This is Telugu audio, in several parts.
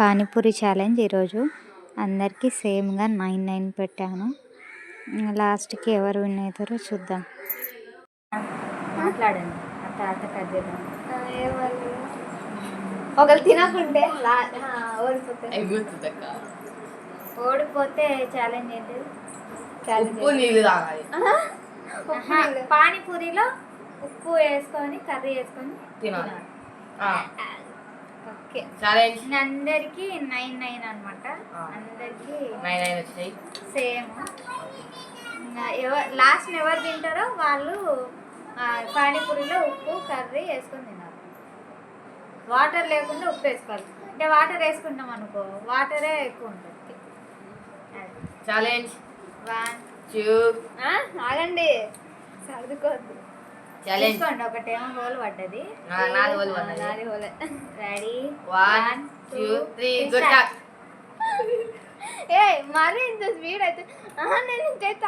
పానీపూరి ఛాలెంజ్ ఈరోజు. అందరికీ సేమ్గా నైన్ నైన్ పెట్టాను. లాస్ట్కి ఎవరు విన్ అవుతారో చూద్దాం. మాట్లాడండి. కట్ చేద్దాం తినకుంటే ఓడిపోతే ఛాలెంజ్. పానీపూరిలో ఉప్పు వేసుకొని కర్రీ వేసుకొని తినాలి. ఓకే. ఛాలెంజ్ అందరికి నైన్ నైన్ అనమాట. అందరికి నైన్ నైన్ వచ్చాయి. సేమ్. ఎవరు లాస్ట్ ఎవరు తింటారో వాళ్ళు పానీపూరిలో ఉప్పు కర్రీ వేసుకొని తినాలి. వాటర్ లేకుండా ఉప్పు వేసుకోవాలి. అంటే వాటర్ వేసుకుంటాం అనుకో వాటరే ఎక్కువ ఉంటుంది. Challenge one. టూ. ఆగండి. సర్దుకోవద్దు. తీసుకోండి ఒకటేమో హోల్ పడ్డది. నాది హోల్ పడ్డది. నాది హోలే. Ready one two three good ఏ మరీ ఇంత స్పీడ్ అయితే? ఆహా, నేను ఇంకైతే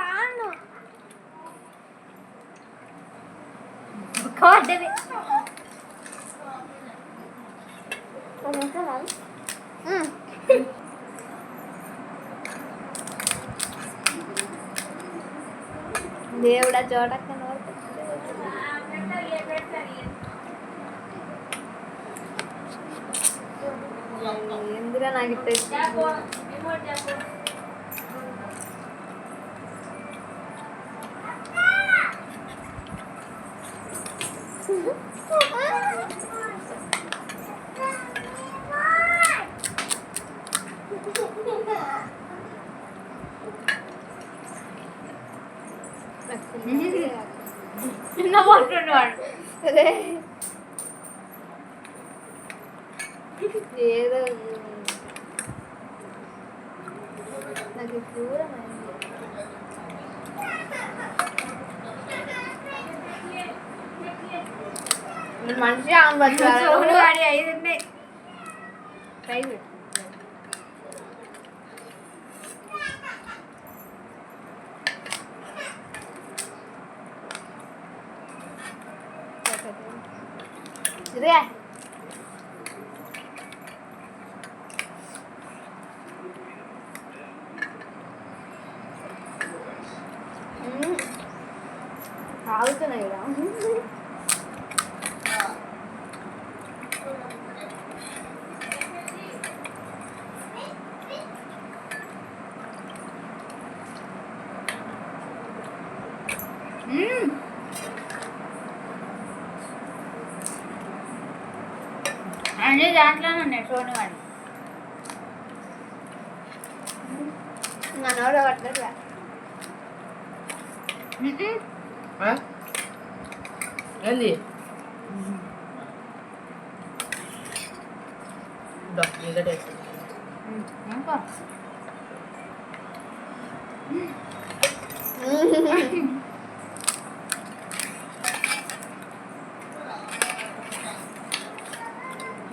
పడ్డది. దేవుడా చూడక్క ఎందుగా నాకు ఇట్లా చిన్న పట్టున్నాడు అదే ఏదో నాకు దూరం మనిషి చూడు వాడి ఐదు ఉన్నాయి కై పెట్టు ఇదే మ్మ్. అన్ని దాంట్లోనే ఉన్నాయి చూడండి వాడి నా నోడ పట్టట్లే మ్మ్. ఏంది దా, ఇంకా టేస్ట్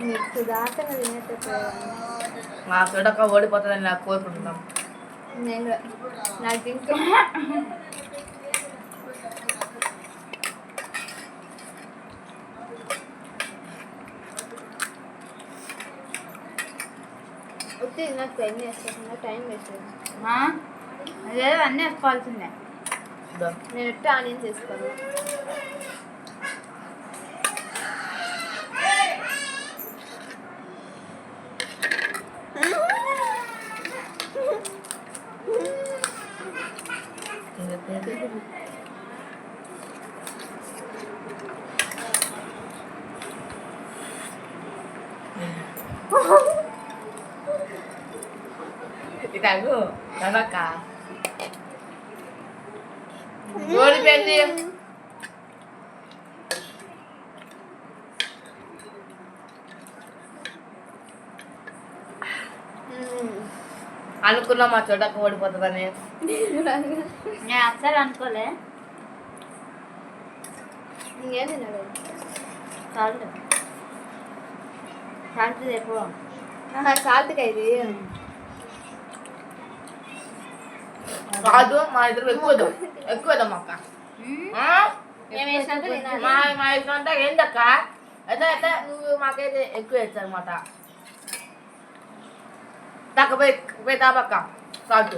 నీకు చూడక ఓడిపోతుందని నాకు కోరుకుంటున్నాం. నేను. నాకు వచ్చి నాకు టైం వేసుకోకుండా టైం వేస్ట్? అదేదో అన్నీ వేసుకోవాల్సిందే దా. నేను ఎట్లా ఆనియన్ చేసుకోను ఇటాగు నడక ఓడిపోయింది అనుకున్నా మా చూడక ఓడిపోతుందని నేను అస్సలు అనుకోలే ఇంకేం తిన్నాడు చాలు చాలు ఎక్కువ సాల్ట్గా ఇది కాదు మా ఇద్దరు ఎక్కువ. ఎక్కువ అక్క. మా మా ఇష్టం అంటే ఏందక్క? అయితే అయితే నువ్వు మాకైతే ఎక్కువ వేస్తా అనమాట తక్క పోయి పోయి తాపక్క. సాల్ట్.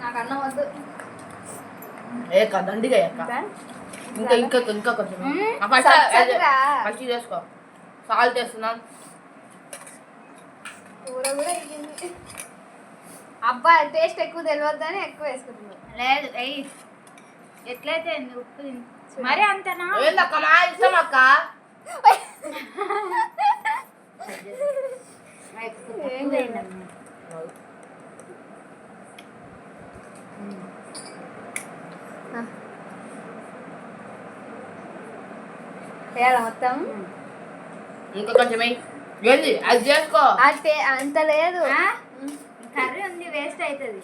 నాకు అన్నం వద్దు. ఏ దండిగా అక్క ఇంకా ఇంకా ఇంకా కొంచెం. ఫస్ట్ చేసుకో సాల్ట్ వేస్తున్నాం. అబ్బా టేస్ట్ ఎక్కువ తెలియద్దని ఎక్కువ వేసుకుంటున్నాను లేదు ఎయ్ ఎట్లయితే ఉప్పు మరి అంతనా? ఏందక్క మా ఇష్టం అక్క? ఎక్కువ తక్కువ వేయాలి మొత్తం ఇంకా కొంచెం ఏంది? అది చేసుకో. ఆ టే అంత లేదు? కర్రీ ఉంది వేస్ట్ అవుతుంది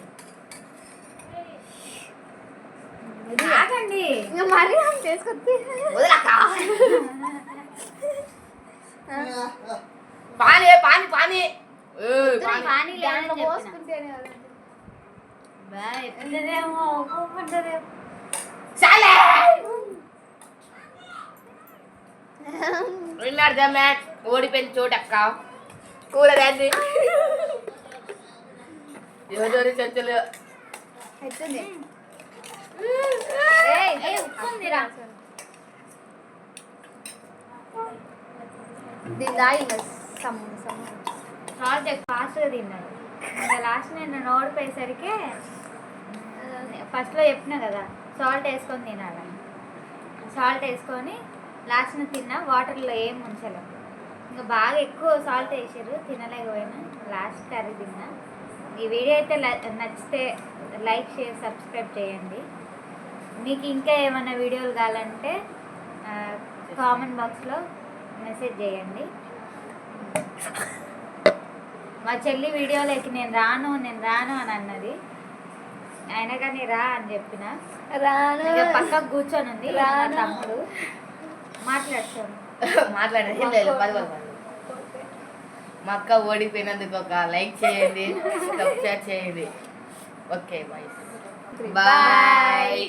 ఆగండి. ఇంకా మరీ అంత చేసుకొద్ది. వదలక్క పానీ పానీ పానీ. పానీ. పోసుకుంటేనే కదా. బా, ఎప్పుడుదేమో, ఒప్పుకుంటదేమో. చాలే. ఉప్పు ఉందిరా. దీని దాగి ఇంకా సమ్ సమ్. సాల్ట్ ఫాస్ట్గా తిన్నాడు. ఇంకా లాస్ట్ నేను ఓడిపోయేసరికి ఫస్ట్లో చెప్పిన కదా సాల్ట్ వేసుకొని తినాలని. సాల్ట్ వేసుకొని లాస్ట్న తిన్నా వాటర్లో ఏం ఉంచలేం. ఇంకా బాగా ఎక్కువ సాల్ట్ వేసారు తినలేకపోయినా లాస్ట్ కర్రీ తిన్నా. ఈ వీడియో అయితే నచ్చితే లైక్ షేర్ సబ్స్క్రైబ్ చేయండి. మీకు ఇంకా ఏమైనా వీడియోలు కావాలంటే కామెంట్ బాక్స్లో మెసేజ్ చేయండి. మా చెల్లి వీడియోలోకి నేను రాను నేను రాను అని అన్నది. అయినా కానీ రా అని చెప్పిన. రాను. ఇక పక్కకు కూర్చొని ఉంది. తమ్ముడు. మాట్లాడుతాను. లేదు పది. మా అక్క ఓడిపోయినందుకు ఒక లైక్ చేయండి సబ్స్క్రైబ్ చేయండి. Okay bye bye